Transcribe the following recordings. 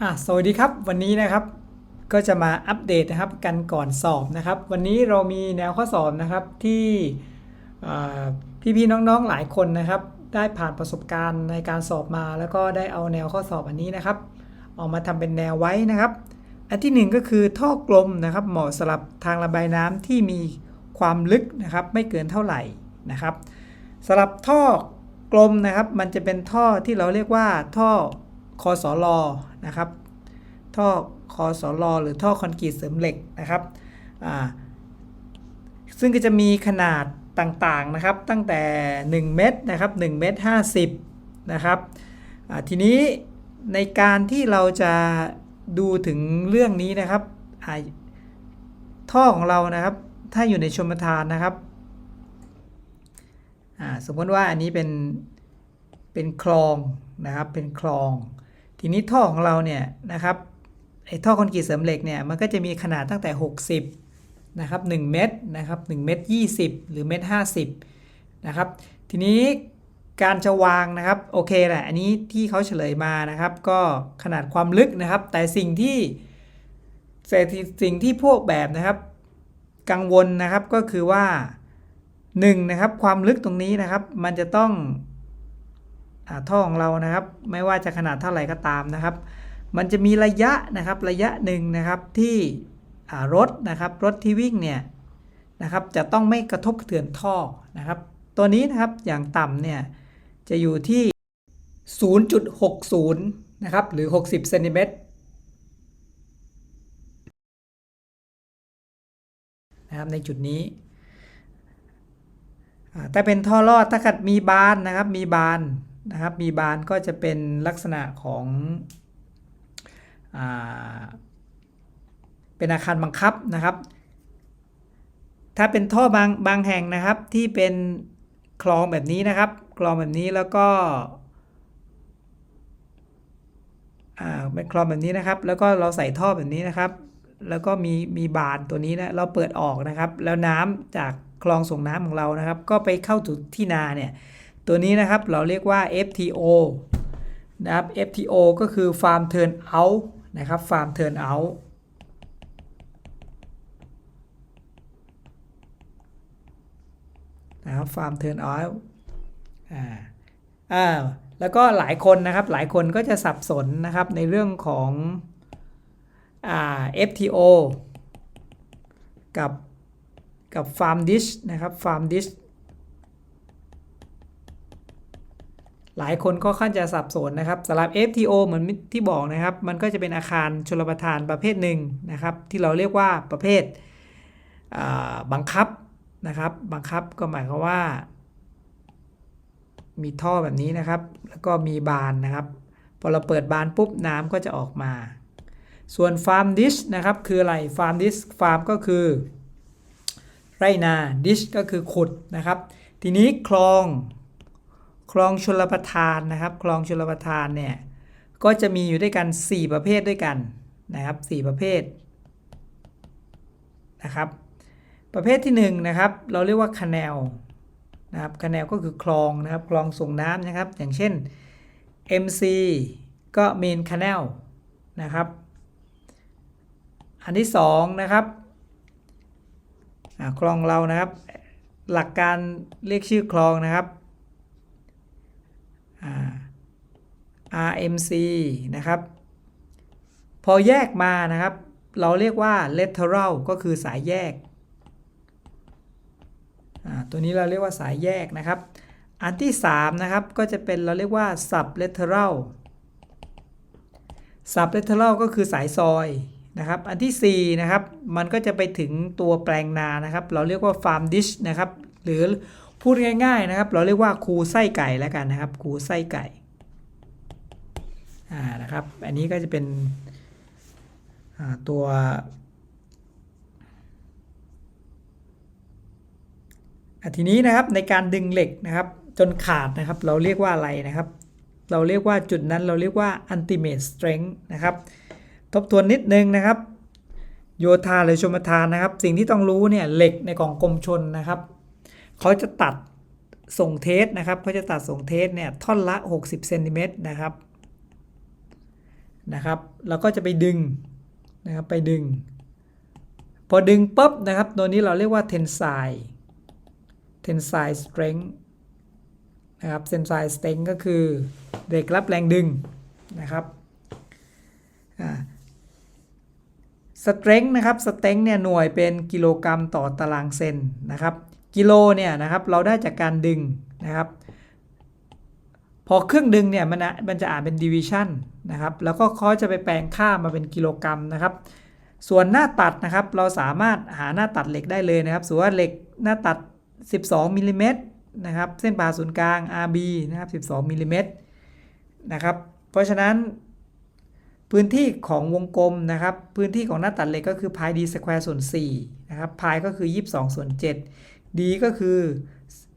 อะสวัสดีครับ วันนี้นะครับก็จะมาอัปเดตนะครับกันก่อนสอบนะครับ วันนี้เรามีแนวข้อสอบนะครับที่พี่ๆน้องๆหลายคนนะครับ ได้ผ่านประสบการณ์ในการสอบมา แล้วก็ได้เอาแนวข้อสอบอันนี้นะครับออกมาทำเป็นแนวไว้นะครับ อันที่หนึ่งก็คือท่อกลมนะครับ เหมาะสำหรับทางระบายน้ำที่มีความลึกนะครับ ไม่เกินเท่าไหร่นะครับสำหรับท่อกลมนะครับ มันจะเป็นท่อที่เราเรียกว่าท่อ คอสลอนะครับ ท่อคอสลอหรือท่อคอนกรีตเสริมเหล็กนะครับซึ่งก็จะมีขนาดต่างๆนะครับ ตั้งแต่ 1 เมตรนะครับ1เมตร50 นะครับทีนี้ในการที่เราจะดูถึงเรื่องนี้นะครับท่อของเรานะครับ ถ้าอยู่ในชมทานนะครับสมมติว่าอันนี้เป็นเป็นคลองนะครับเป็นคลอง ทีนี้ท่อของเราเนี่ยนะครับไอ้ท่อคอนกรีตเสริมเหล็กเนี่ยมันก็จะมีขนาดตั้งแต่ 60นะครับ1เมตรนะครับ1เมตร20 หรือเมตร50นะครับทีนี้การจะวางนะครับโอเคแหละอันนี้ที่เขาเฉลยมานะครับ ก็ขนาดความลึกนะครับ แต่สิ่งที่สิ่งที่พวกแบบนะครับ กังวลนะครับก็คือว่า1นะครับความลึกตรงนี้นะครับ มันจะต้อง ท่อของเรานะครับ ไม่ว่าจะขนาดเท่าไหร่ก็ตามนะครับ มันจะมีระยะนะครับระยะหนึ่งนะครับที่รถนะครับรถที่วิ่งเนี่ยนะครับจะต้องไม่กระทบกระเทือนท่อนะครับ ตัวนี้นะครับอย่างต่ำเนี่ยจะอยู่ที่ 0.60 นะครับหรือ 60เซนติเมตรนะครับในจุดนี้อ่าแต่เป็นท่อรอดถ้าเกิดมีบานนะครับมีบาน นะครับ มีบานก็จะเป็นลักษณะของอเป็นอาคารบังคับนะครับ ถ้าเป็นท่อบางบางแห่งนะครับที่เป็นคลองแบบนี้นะครับ คลองแบบนี้แล้วก็เป็นคลองแบบนี้นะครับ แล้วก็เราใส่ท่อแบบนี้นะครับ แล้วก็มีมีบานตัวนี้นะเราเปิดออกนะครับ แล้วน้ำจากคลองส่งน้ำของเรานะครับ ก็ไปเข้าถึงที่นาเนี่ย ตัวนี้นะครับเราเรียกว่า FTO นะครับ FTO ก็คือ Farm Turn Out นะครับ Farm Turn Out นะครับ Farm Turn Out อ่าอ่าแล้วก็หลายคนนะครับหลายคนก็จะสับสนนะครับในเรื่องของอ่า FTO กับกับ Farm Dish นะครับ Farm Dish หลายคนก็ค่อนจะสับสนนะครับสำหรับ FTO เหมือนที่บอกนะครับ มันก็จะเป็นอาคารชลประทานประเภทหนึ่งนะครับ ที่เราเรียกว่าประเภทบังคับนะครับ บังคับก็หมายความว่า มีท่อแบบนี้นะครับ แล้วก็มีบานนะครับ พอเราเปิดบานปุ๊บน้ำก็จะออกมา ส่วนฟาร์มดิชนะครับ คืออะไรฟาร์มดิชฟาร์มก็คือ ไรนาดิชก็คือขุดนะครับ ทีนี้คลอง คลองชลประทานนะครับคลองชลประทานเนี่ยก็จะมีอยู่ด้วยกัน 4 ประเภทด้วยกันนะครับ 4 ประเภทนะครับ ประเภทที่1นะครับ เราเรียกว่าค a น a l นะครับค a น a l ก็คือคลองนะครับคลองส่งน้ำนะครับ อย่างเช่น MC ก็ Main Canal นะครับ อันที่2นะครับคลองเรานะครับ หลักการเรียกชื่อคลองนะครับ RMC นะครับ พอแยกมานะครับ เราเรียกว่า lateral ก็คือสายแยก ตัวนี้เราเรียกว่าสายแยกนะครับ อันที่ 3 นะครับ ก็จะเป็นเราเรียกว่า sub lateral sub lateral ก็คือสายซอยนะครับ อันที่ 4 นะครับ มันก็จะไปถึงตัวแปลงนานะครับ เราเรียกว่า farm dish นะครับ หรือพูดง่ายๆนะครับ เราเรียกว่าคูไส้ไก่แล้วกันนะครับ คูไส้ไก่ อ่านะครับ อันนี้ก็จะเป็นตัวทีนี้นะครับในการดึงเหล็กนะครับ จนขาดนะครับ เราเรียกว่าอะไรนะครับ เราเรียกว่าจุดนั้นเราเรียกว่า ultimate strength นะครับ ทบทวนนิดนึงนะครับ โยธาหรือชมทานนะครับ สิ่งที่ต้องรู้เนี่ยเหล็กในกล่องกลมชนนะครับเขาจะตัดส่งเทสนะครับเขาจะตัดส่งเทสเนี่ยท่อนละ 60เซนติเมตรนะครับ นะครับ เราก็จะไปดึงนะครับไปดึง พอดึงปุ๊บนะครับ ตัวนี้เราเรียกว่า tensile tensile strength นะครับ tensile strength ก็คือเหล็กรับแรงดึงนะครับอ่า strength นะครับ strength เนี่ยหน่วยเป็นกิโลกรัมต่อตารางเซนนะครับ กิโลเนี่ยนะครับเราได้จากการดึงนะครับ พอเครื่องดึงเนี่ยมันมันจะอ่านเป็น division นะครับ แล้วก็เขาจะไปแปลงค่ามาเป็นกิโลกรัมนะครับ ส่วนหน้าตัดนะครับ เราสามารถหาหน้าตัดเหล็กได้เลยนะครับสมมติว่าเหล็กหน้าตัด 12มิลลิเมตรนะครับ เส้นผ่าศูนย์กลาง RB นะครับ 12มิลลิเมตรนะครับ เพราะฉะนั้น พื้นที่ของวงกลมนะครับ พื้นที่ของหน้าตัดเหล็กก็คือ pi d square ส่วน4นะครับ pi ก็คือ 22ส่วน7 d ก็คือ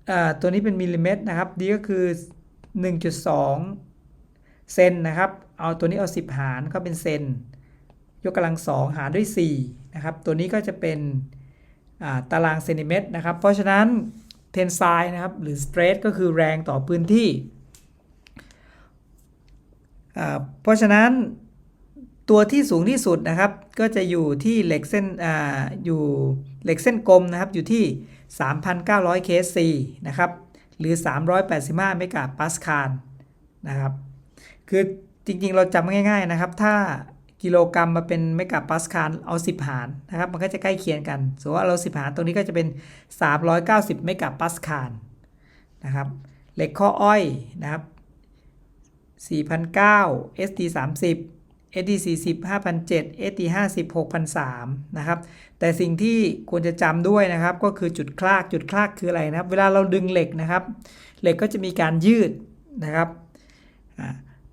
อตัวนี้เป็นมิลลิเมตรนะครับ d ก็คือ 1.2 เซนนะครับ เอาตัวนี้เอา 10 หารก็เป็นเซน ยกกำลัง 2 หารด้วย 4 นะครับ ตัวนี้ก็จะเป็นตารางเซนติเมตรนะครับ เพราะฉะนั้นเทนไซนะครับ หรือ stress ก็คือแรงต่อพื้นที่ เพราะฉะนั้นตัวที่สูงที่สุดนะครับ ก็จะอยู่ที่เหล็กเส้นออยู่เหล็กเส้นกลมนะครับ อยู่ที่ 3,900 kC นะครับ หรือ 385 เมกะปาสคาลนะครับ คือจริงๆ เราจำง่ายๆนะครับ ถ้ากิโลกรรัมมาเป็นเมกะปาสคาลเอา 10 หารนะครับ มันก็จะใกล้เคียงกันสมมติว่าเรา 10 หารตรงนี้ก็จะเป็น 390 เมกะปาสคาลนะครับเหล็กข้ออ้อยนะครับ4,009 ST30 เอทีสี่สิบห้าพันเจ็ดเอทีห้าสิบหกพันสามนะครับ แต่สิ่งที่ควรจะจำด้วยนะครับ ก็คือจุดคลาก จุดคลากคืออะไรนะครับ เวลาเราดึงเหล็กนะครับ เหล็กก็จะมีการยืดนะครับ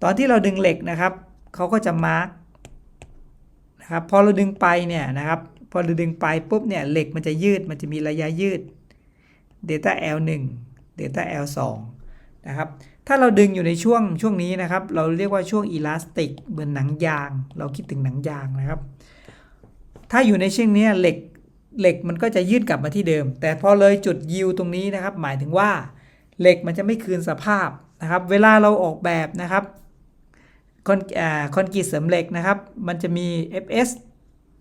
ตอนที่เราดึงเหล็กนะครับ เขาก็จะมาร์กนะครับ พอเราดึงไปเนี่ยนะครับ พอเราดึงไปปุ๊บเนี่ยเหล็กมันจะยืด มันจะมีระยะยืด Data L1 Data L2 นะครับ ถ้าเราดึงอยู่ในช่วงช่วงนี้นะครับ เราเรียกว่าช่วงอิลาสติกเหมือนหนังยาง เราคิดถึงหนังยางนะครับ ถ้าอยู่ในช่วงนี้เหล็กเหล็กมันก็จะยืดกลับมาที่เดิม แต่พอเลยจุดยิวตรงนี้นะครับ หมายถึงว่าเหล็กมันจะไม่คืนสภาพนะครับ เวลาเราออกแบบนะครับคอนคอนกรีตเสริมเหล็กนะครับ มันจะมี fs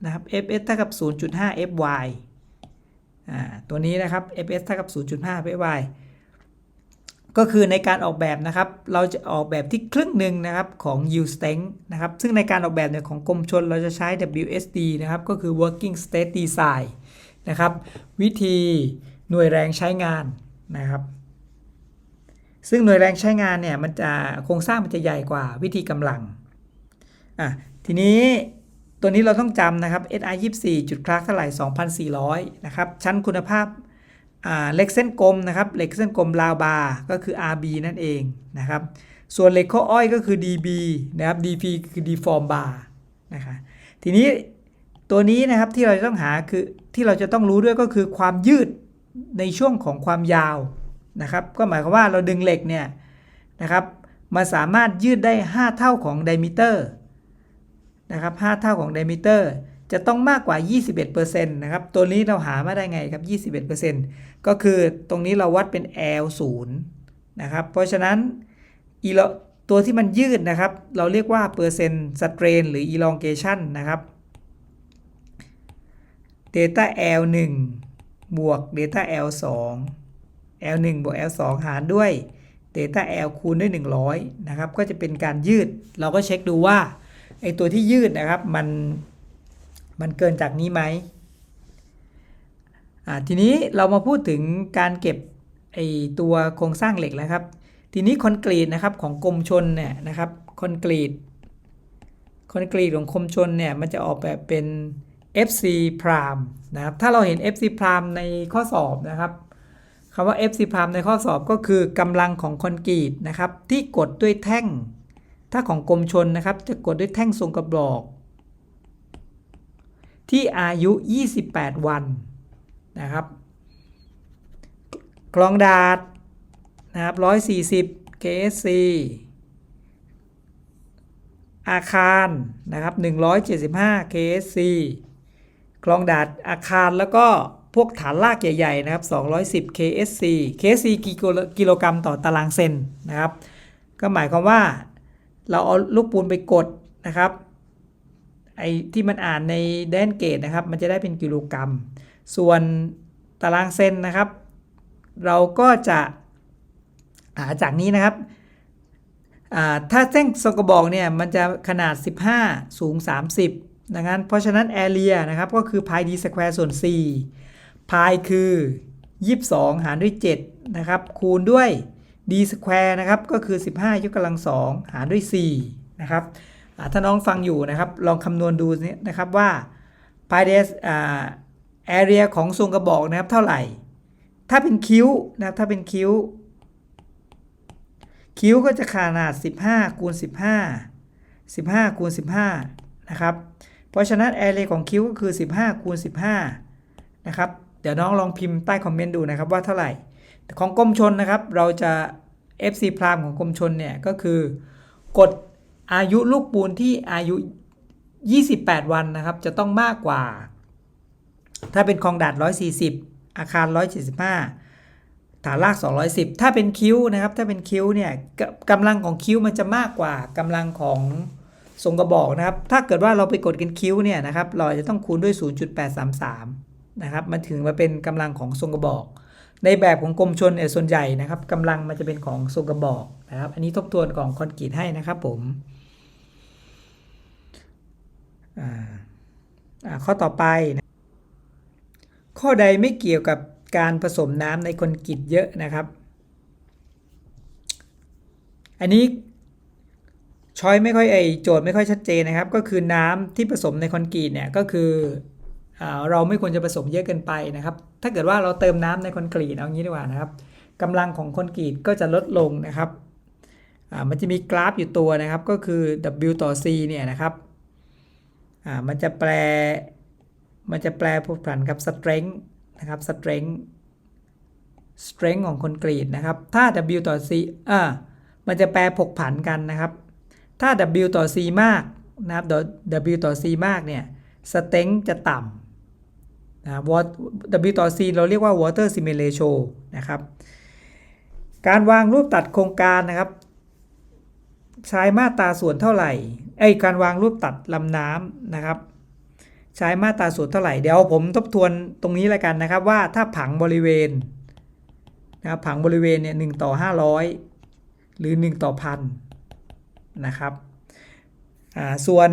นะครับ fs เท่ากับ 0.5 fy อ่าตัวนี้นะครับ fs เท่ากับ 0.5 fy ก็คือในการออกแบบนะครับ เราจะออกแบบที่ครึ่งหนึ่งนะครับของ yield strength นะครับ ซึ่งในการออกแบบเนี่ยของกรมชนเราจะใช้ WSD นะครับ ก็คือ working state design นะครับ วิธีหน่วยแรงใช้งานนะครับ ซึ่งหน่วยแรงใช้งานเนี่ยมันจะโครงสร้างมันจะใหญ่กว่าวิธีกำลังอะทีนี้ตัวนี้เราต้องจำนะครับ SI 24จุดคลาสเท่าไหร่ 2,400 นะครับ ชั้นคุณภาพ เหล็กเส้นกลมนะครับเหล็กเส้นกลมลาวบาร์ก็คือ RB นั่นเองนะครับส่วนเหล็กข้ออ้อยก็คือ DB นะครับ DP คือ deform bar นะคะทีนี้ตัวนี้นะครับที่เราจะต้องหาคือที่เราจะต้องรู้ด้วยก็คือความยืดในช่วงของความยาวนะครับก็หมายความว่าเราดึงเหล็กเนี่ยนะครับมาสามารถยืดได้ 5 เท่าของไดมิเตอร์นะครับ5เท่าของไดมิเตอร์ จะต้องมากกว่า 21%นะครับ ตัวนี้เราหามาได้ไงครับ 21%ก็คือตรงนี้เราวัดเป็น L0 นะครับ เพราะฉะนั้นอีตัวที่มันยืดนะครับ เราเรียกว่าเปอร์เซ็นต์สเตรนหรือ elongation นะครับ delta L1 บวก delta L2 L1 บวก L2 หารด้วย delta L คูณด้วย 100 นะครับ ก็จะเป็นการยืด เราก็เช็คดูว่าไอตัวที่ยืดนะครับ มัน มันเกินจากนี้ไหมทีนี้เรามาพูดถึงการเก็บไอตัวโครงสร้างเหล็กแล้วครับ ทีนี้คอนกรีตนะครับของกรมชนเนี่ยนะครับคอนกรีตคอนกรีตของคมชนเนี่ยมันจะออกแบบเป็น FC prime นะครับถ้าเราเห็น FC prime ในข้อสอบนะครับคำว่า FC prime ในข้อสอบก็คือกำลังของคอนกรีตนะครับที่กดด้วยแท่ง ถ้าของกรมชนนะครับจะกดด้วยแท่งทรงกระบอก ที่อายุ 28 วันนะครับ กลองดาดนะครับ140 KSC อาคารนะครับ175 KSC กลองดาดอาคารแล้วก็พวกฐานลากใหญ่ๆนะครับ210 KSC KSC กิโลกรัมต่อตารางเซนนะครับ ก็หมายความว่าเราเอาลูกปูนไปกดนะครับ ไอ้ที่มันอ่านในแดนเกตนะครับ มันจะได้เป็นกิโลกรัม ส่วนตารางเซนนะครับ เราก็จะหาจากนี้นะครับถ้าเส้นทรงกระบอกเนี่ยมันจะขนาด 15 สูง 30ดังนั้นเพราะฉะนั้น area นะครับก็คือ pi d square ส่วน 4 pi คือ 22 หารด้วย 7 นะครับ คูณด้วย d square นะครับ ก็คือ 15 ยกกำลัง 2 หารด้วย 4 นะครับ ถ้าน้องฟังอยู่นะครับ ลองคำนวณดูนี่นะครับว่า pi d อ่า area ของทรงกระบอกนะครับเท่าไหร่ ถ้าเป็นคิ้วนะครับถ้าเป็นคิ้ว คิ้วก็จะขนาด 15คูณ15 15คูณ15นะครับเพราะฉะนั้น area ของคิ้วก็คือ 15คูณ15นะครับเดี๋ยวน้องลองพิมพ์ใต้คอมเมนต์ดูนะครับว่าเท่าไหร่ ของกรมชนนะครับ เราจะ FC พรามของกรมชนเนี่ยก็คือกด อายุลูกปูนที่อายุ 28 วันนะครับ จะต้องมากกว่า ถ้าเป็นคลองดาด140 อาคาร 175 ฐานราก 210 ถ้าเป็นคิ้วนะครับ ถ้าเป็นคิ้วเนี่ยกำลังของคิ้วมันจะมากกว่ากำลังของทรงกระบอกนะครับ ถ้าเกิดว่าเราไปกดกันคิ้วเนี่ยนะครับ เราจะต้องคูณด้วย 0.833 นะครับ มันถึงมาเป็นกำลังของทรงกระบอก ในแบบของกรมชนเนี่ยส่วนใหญ่นะครับกำลังมันจะเป็นของทรงกระบอกนะครับ อันนี้ทบทวนของคอนกรีตให้นะครับผม ข้อต่อไปนะข้อใดไม่เกี่ยวกับการผสมน้ำในคนกรีตเยอะนะครับ อันนี้ช้อยไม่ค่อยไอโจทย์ไม่ค่อยชัดเจนนะครับ ก็คือน้ำที่ผสมในคอนกรีตเนี่ยก็คืออเราไม่ควรจะผสมเยอะเกินไปนะครับ ถ้าเกิดว่าเราเติมน้ำในคอนกรีตเอางี้ดีกว่านะครับกำลังของคอนกรีตก็จะลดลงนะครับมันจะมีกราฟอยู่ตัวนะครับก็คือ W ต่อ C เนี่ยนะครับ อ่ามันจะแปล มันจะแปลผกผันกับ strength นะครับ strength strength ของคอนกรีตนะครับ ถ้า W ต่อ C อ่ามันจะแปลผกผันกันนะครับ ถ้า W ต่อ C มากนะครับ W ต่อ C มากเนี่ย strength จะต่ำนะ W ต่อ C เราเรียกว่า water cement ratio นะครับ การวางรูปตัดโครงการนะครับ ใช้มาตราส่วนเท่าไหร่ ไอ้การวางรูปตัดลำน้ำนะครับ ใช้มาตราส่วนเท่าไหร่เดี๋ยวผมทบทวนตรงนี้แล้วกันนะครับ ว่าถ้าผังบริเวณนะครับผังบริเวณเนี่ยหต่อ 500 หรือ 1 ต่อพันนะครับอ่าส่วน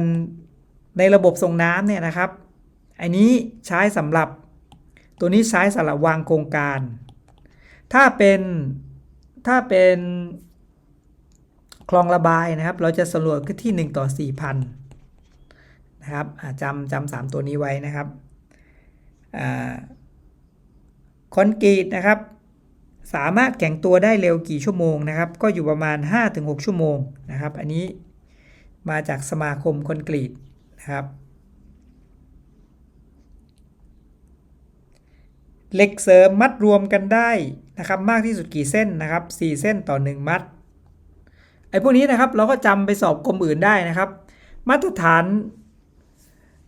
ในระบบส่งน้ำเนี่ยนะครับอันนี้ใช้สำหรับตัวนี้ใช้สำหรับวางโครงการ ถ้าเป็นถ้าเป็น คลองระบายนะครับ เราจะสำรวจที่ 1 ต่อ 4,000 นะครับจำจำสามตัวนี้ไว้นะครับคอนกรีตนะครับ สามารถแข็งตัวได้เร็วกี่ชั่วโมงนะครับ ก็อยู่ประมาณ 5-6 ชั่วโมงนะครับ อันนี้มาจากสมาคมคอนกรีตนะครับเหล็กเสริมมัดรวมกันได้นะครับ มากที่สุดกี่เส้นนะครับ 4 เส้นต่อ 1 มัด ไอ้พวกนี้นะครับเราก็จำไปสอบกรมอื่นได้นะครับ มาตรฐาน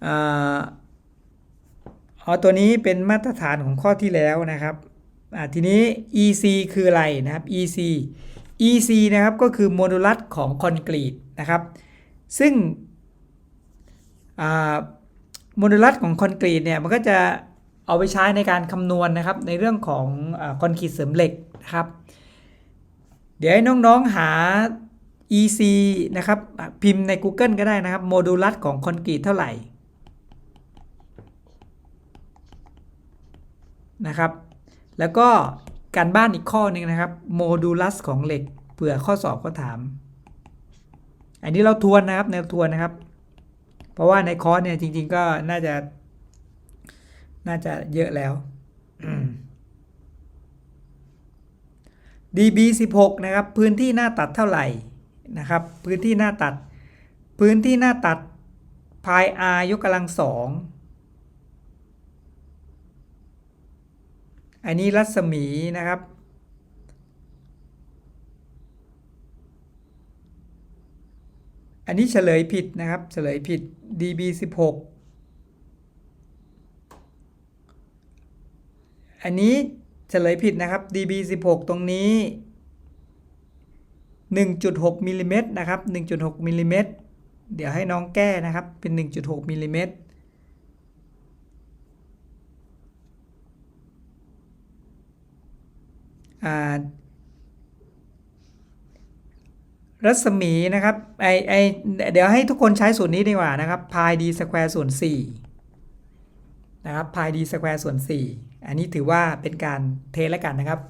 อ๋อตัวนี้เป็นมาตรฐานของข้อที่แล้วนะครับทีนี้ EC คืออะไรนะครับ EC EC นะครับก็คือโมดูลัสของคอนกรีตนะครับ ซึ่งโมดูลัสของคอนกรีตเนี่ยมันก็จะเอาไปใช้ในการคำนวณนนะครับในเรื่องของคอนกรีตเสริมเหล็กนะครับ เดี๋ยวให้น้องๆหา EC นะครับ พิมพ์ใน Google ก็ได้นะครับ โมดูลัสของคอนกรีตเท่าไหร่นะครับ แล้วก็การบ้านอีกข้อหนึ่งนะครับโมดูลัสของเหล็กเผื่อข้อสอบก็ถาม อันนี้เราทวนนะครับแนวทวนนะครับ เพราะว่าในคอร์สเนี่ยจริง ๆ ก็น่าจะ น่าจะเยอะแล้ว DB 16 นะครับ พื้นที่หน้าตัดเท่าไหร่ นะครับ พื้นที่หน้าตัด พื้นที่หน้าตัดพาย r ยกกำลังสองอันนี้รัศมีนะครับ อันนี้เฉลยผิดนะครับ เฉลยผิด db 16อันนี้เฉลยผิดนะครับ db 16ตรงนี้ 1.6มิลลิเมตรนะครับ1.6มิลลิเมตรเดี๋ยวให้น้องแก้นะครับเป็น 1.6มิลลิเมตรรัศมีนะครับไอไอเดี๋ยวให้ทุกคนใช้สูตรนี้ดีกว่านะครับพาย d สแควร์ส่วน4นะครับพาย d สแควร์ส่วน4อันนี้ถือว่าเป็นการเทสแล้วกันนะครับ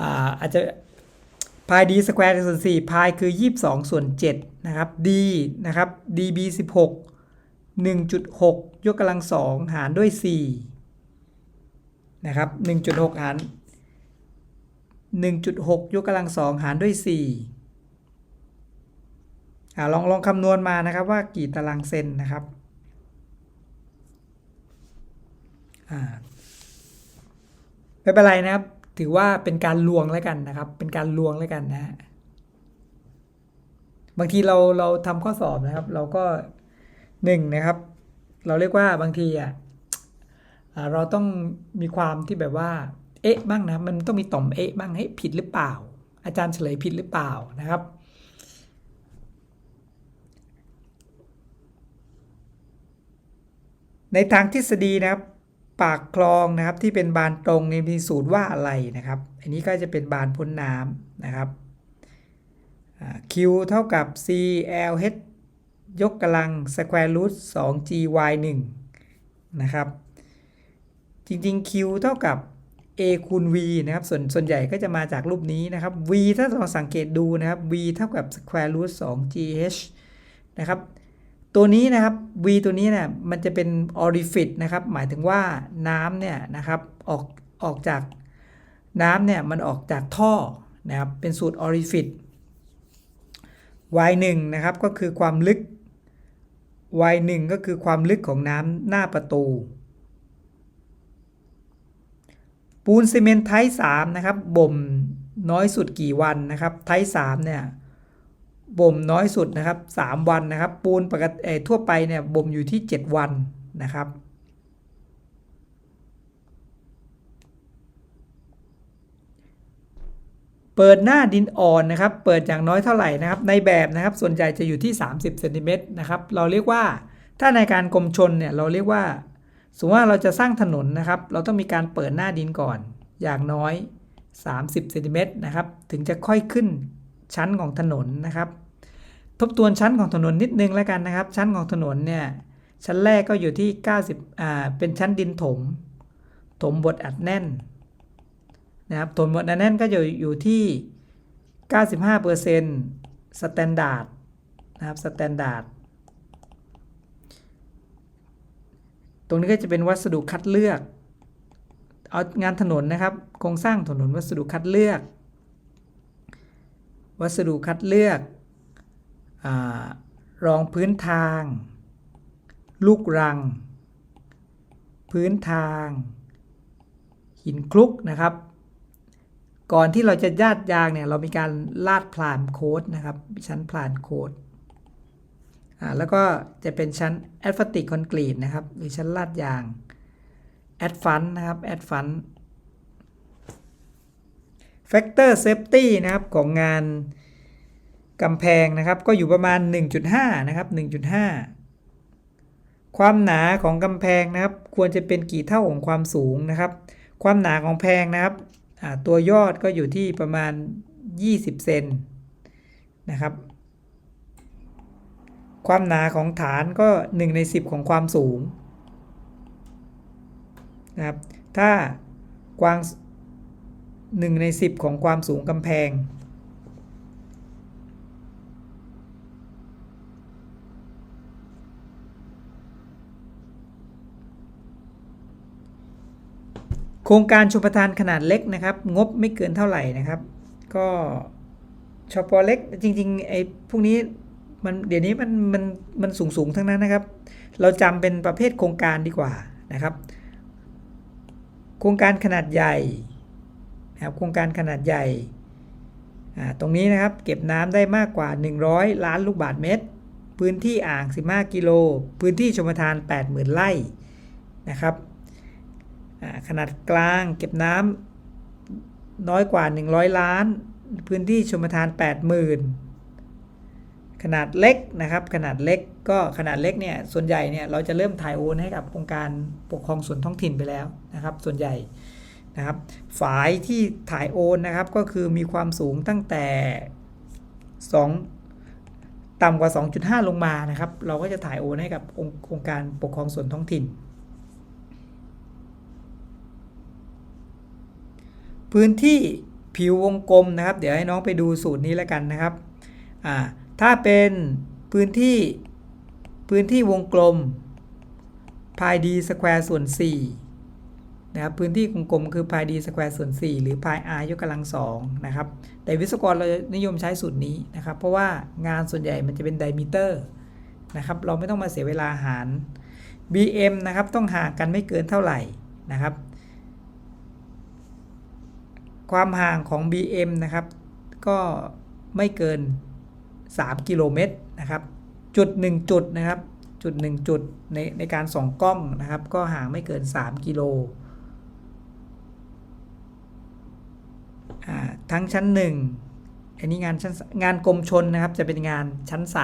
อ่าอาจจะ พาย d สแควร์ส่วน4พายคือ 22 ส่วน7นะครับ d นะครับ db 16 1.6 ยกกำลัง 2 หารด้วย 4 นะครับ 1.6 หาร 1.6 ยกกำลัง 2 หารด้วย 4อ่าลองลองคำนวณมานะครับว่ากี่ตารางเซนนะครับอ่าไม่เป็นไรนะครับ ถือว่าเป็นการลวงแล้วกันนะครับ เป็นการลวงแล้วกันนะฮะบางทีเราเราทำข้อสอบนะครับ เราก็หนึ่งนะครับ เราเรียกว่าบางทีอะเราต้องมีความที่แบบว่า เอ๊ะบ้างนะมันต้องมีต่อมเอ๊ะบ้างให้ยผิดหรือเปล่า อาจารย์เฉลยผิดหรือเปล่านะครับในทางทฤษฎีนะครับ ปากคลองนะครับที่เป็นบานตรงนี่มีสูตรว่าอะไรนะครับ อันนี้ก็จะเป็นบานพ้นน้ำนะครับ Q เท่ากับ CLH ยกกำลัง square root 2 GY 1นะครับ จริงๆ Q เท่ากับ A คูณ V นะครับ ส่วนส่วนใหญ่ก็จะมาจากรูปนี้นะครับ V ถ้าเราสังเกตดูนะครับ V เท่ากับ square root 2 GH นะครับ ตัวนี้นะครับ V ตัวนี้เนี่ยมันจะเป็น orifice นะครับ หมายถึงว่าน้ำเนี่ยนะครับออกออกจากน้ำเนี่ยมันออกจากท่อนะครับเป็นสูตร orifice y 1 นะครับก็คือความลึก y 1 ก็คือความลึกของน้ำหน้าประตู ปูนซีเมนต์ไทป์3นะครับบ่มน้อยสุดกี่วันนะครับไทป์3เนี่ย บ่มน้อยสุดนะครับ 3 วันนะครับ ปูนปกติทั่วไปเนี่ยบ่มอยู่ที่ 7 วันนะครับ เปิดหน้าดินอ่อนนะครับ เปิดอย่างน้อยเท่าไหร่นะครับ ในแบบนะครับส่วนใหญ่จะอยู่ที่ 30เซนติเมตรนะครับ เราเรียกว่าถ้าในการกรมชนเนี่ยเราเรียกว่าสมมติว่าเราจะสร้างถนนนะครับ เราต้องมีการเปิดหน้าดินก่อน อย่างน้อย 30เซนติเมตรนะครับ ถึงจะค่อยขึ้น ชั้นของถนนนะครับ ทบทวนชั้นของถนนนิดนึงแล้วกันนะครับ ชั้นของถนนเนี่ยชั้นแรกก็อยู่ที่ 90อ่าเป็นชั้นดินถม ถมบดอัดแน่นนะครับถมบดอัดแน่นก็จะอยู่ที่ 95%สแตนดาร์ดนะครับสแตนดาร์ดตรงนี้ก็จะเป็นวัสดุคัดเลือก เอางานถนนนะครับ โครงสร้างถนนวัสดุคัดเลือก วัสดุคัดเลือกอรองพื้นทาง ลูกรัง พื้นทาง หินคลุกนะครับ ก่อนที่เราจะญาติยางเนี่ยเรามีการลาดพลานโค้ดนะครับ ชั้นพลานโค้ดแล้วก็จะเป็นชั้นแอสฟัติกคอนกรีตนะครับ หรือชั้นลาดยางแอดฟันนะครับแอดฟันแฟกเตอร์เซฟตี้นะครับของงานกำแพงนะครับ ก็อยู่ประมาณ 1.5 นะครับ 1.5 ความหนาของกำแพงนะครับ ควรจะเป็นกี่เท่าของความสูงนะครับ ความหนาของแพงนะครับตัวยอดก็อยู่ที่ประมาณ 20 เซนนะครับ ความหนาของฐานก็ 1 ใน 10 ของความสูงนะครับ ถ้ากว้าง 1 ใน 10 ของความสูงกำแพง โครงการชมประทานขนาดเล็กนะครับ งบไม่เกินเท่าไหร่นะครับ ก็ชปเล็กจริงๆไอ้พวกนี้มันเดี๋ยวนี้มันมันมันสูงสูงทั้งนั้นนะครับ เราจำเป็นประเภทโครงการดีกว่านะครับ โครงการขนาดใหญ่ นะครับโครงการขนาดใหญ่ตรงนี้นะครับเก็บน้ำได้มากกว่า 100 ล้านลูกบาศก์เมตร พื้นที่อ่าง 15 กิโล พื้นที่ชมทาน 80,000 ไร่นะครับขนาดกลางเก็บน้ำน้อยกว่า 100 ล้าน พื้นที่ชมทาน 80,000ขขนาดเล็กนะครับ ขนาดเล็กก็ขนาดเล็กเนี่ยส่วนใหญ่เนี่ยเราจะเริ่มถ่ายโอนให้กับองค์การปกครองส่วนท้องถิ่นไปแล้วนะครับ ส่วนใหญ่ นะครับฝายที่ถ่ายโอนนะครับก็คือมีความสูงตั้งแต่ 2 ต่ำกว่า 2.5 ลงมานะครับ เราก็จะถ่ายโอนให้กับองค์องค์การปกครองส่วนท้องถิ่น พื้นที่ผิววงกลมนะครับ เดี๋ยวให้น้องไปดูสูตรนี้แล้วกันนะครับอ่าถ้าเป็นพื้นที่พื้นที่วงกลม pi d สแควร์ส่วน4 นะครับพื้นที่วงกลมคือ pi d สแควร์ส่วน4หรือ pi r ยกกำลัง2นะครับแต่วิศวกรเรานิยมใช้สูตรนี้นะครับ เพราะว่างานส่วนใหญ่มันจะเป็นไดมิเตอร์นะครับเราไม่ต้องมาเสียเวลาหาร BM นะครับต้องห่างกันไม่เกินเท่าไหร่นะครับ ความห่างของ BM นะครับก็ไม่เกิน 3 กิโลเมตรนะครับจุด 1 จุดนะครับจุด 1 จุดในในการส่องกล้องนะครับ ก็ห่างไม่เกิน 3 กิโล ทั้งชั้น1อันนี้งานชั้นงานกรมชนนะครับจะเป็นงานชั้น3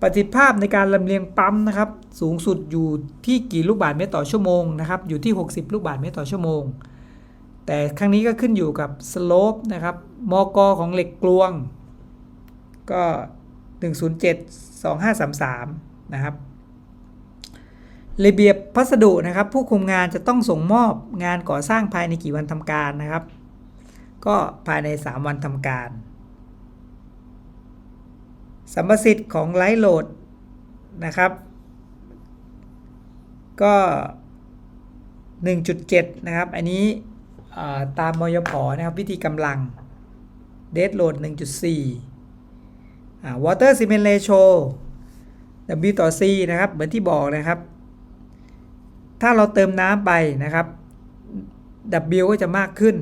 ประสิทธิภาพในการลำเลียงปั๊มนะครับสูงสุดอยู่ที่กี่ลูกบาศก์เมตรต่อชั่วโมงนะครับอยู่ที่ 60 ลูกบาศก์เมตรต่อชั่วโมง แต่ครั้งนี้ก็ขึ้นอยู่กับสโลปนะครับมกของเหล็กกลวง ก็ 107 2533 นะครับ ระเบียบพัสดุนะครับ ผู้คุมงานจะต้องส่งมอบงานก่อสร้างภายในกี่วันทำการนะครับ ก็ภายใน 3 วันทำการสัมประสิทธิ์ของไลท์โหลดนะครับ ก็ 1.7 นะครับ อันนี้ตามมยพนะครับ วิธีกำลังเดดโหลด1.4อ่า water cement ratio W ต่อ C นะครับ เหมือนที่บอกนะครับ ถ้าเราเติมน้ำไปนะครับ W ก็จะมากขึ้น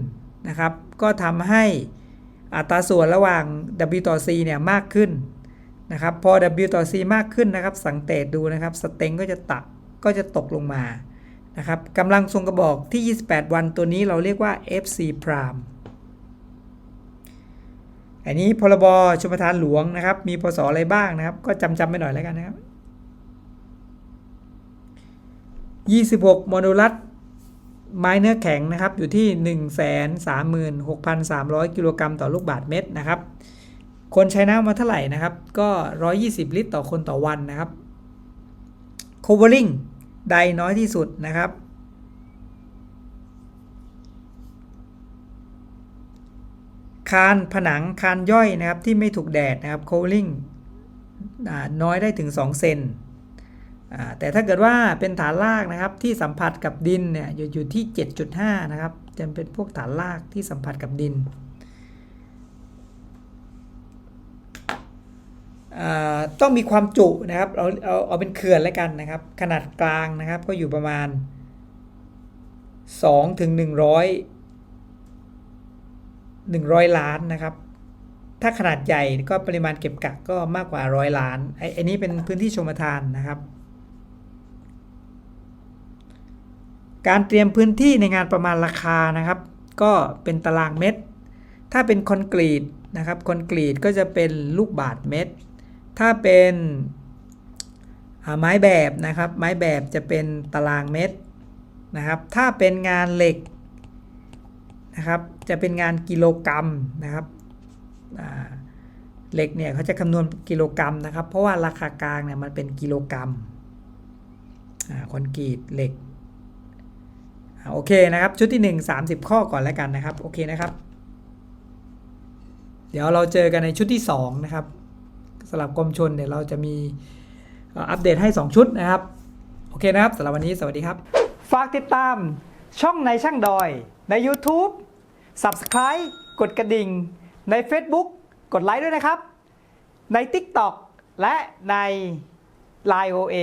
นะครับ ก็ทำให้อัตราส่วนระหว่าง W ต่อ C เนี่ยมากขึ้นนะครับ พอ W ต่อ C มากขึ้นนะครับ สังเกตดูนะครับ สเต็งก็จะตักก็จะตกลงมานะครับกำลังทรงกระบอกที่ 28 วันตัวนี้เราเรียกว่า FC prime อันนี้พรบชมทานหลวงนะครับ มีพศอะไรบ้างนะครับ ก็จำจำไปหน่อยแล้วกันนะครับ 26 โมโนลัสไม้เนื้อแข็งนะครับ อยู่ที่ 136,300 กิโลกรัมต่อลูกบาศก์เมตรนะครับ คนใช้น้ำมาเท่าไหร่นะครับ ก็ 120 ลิตรต่อคนต่อวันนะครับ covering ใดน้อยที่สุดนะครับ คานผนังคานย่อยนะครับที่ไม่ถูกแดดนะครับ covering อ่าน้อยได้ถึง 2 เซน แต่ถ้าเกิดว่าเป็นฐานรากนะครับที่สัมผัสกับดินเนี่ยอยู่อยู่ที่ 7.5 นะครับจะเป็นพวกฐานรากที่สัมผัสกับดิน ต้องมีความจุนะครับเอาเอาเอาเป็นเขื่อนแล้วกันนะครับ ขนาดกลางนะครับก็อยู่ประมาณ2ถึง100 100 ล้านนะครับ ถ้าขนาดใหญ่ก็ปริมาณเก็บกักก็มากกว่าร้อยล้านไอ้ไอ้นี้เป็นพื้นที่ชมทานนะครับ การเตรียมพื้นที่ในงานประมาณราคานะครับ ก็เป็นตารางเมตร ถ้าเป็นคอนกรีตนะครับคอนกรีตก็จะเป็นลูกบาทเมตร ถ้าเป็นไม้แบบนะครับ ไม้แบบจะเป็นตารางเมตรนะครับ ถ้าเป็นงานเหล็กนะครับ จะเป็นงานกิโลกรัมนะครับเหล็กเนี่ยเขาจะคำนวณกิโลกรัมนะครับ เพราะว่าราคากลางเนี่ยมันเป็นกิโลกรัมอ่าคอนกรีตเหล็ก โอเคนะครับ ชุดที่ 1 30 ข้อก่อนแล้วกันนะครับ โอเคนะครับ เดี๋ยวเราเจอกันในชุดที่ 2 นะครับสำหรับกรมชนเดี๋ยวเราจะมีอัปเดตให้ 2 ชุดนะครับ โอเคนะครับสำหรับวันนี้สวัสดีครับ ฝากติดตามช่องในช่างดอย ใน YouTube Subscribe กดกระดิ่ง ใน Facebook กดไลค์ด้วยนะครับ ใน TikTok และใน Line OA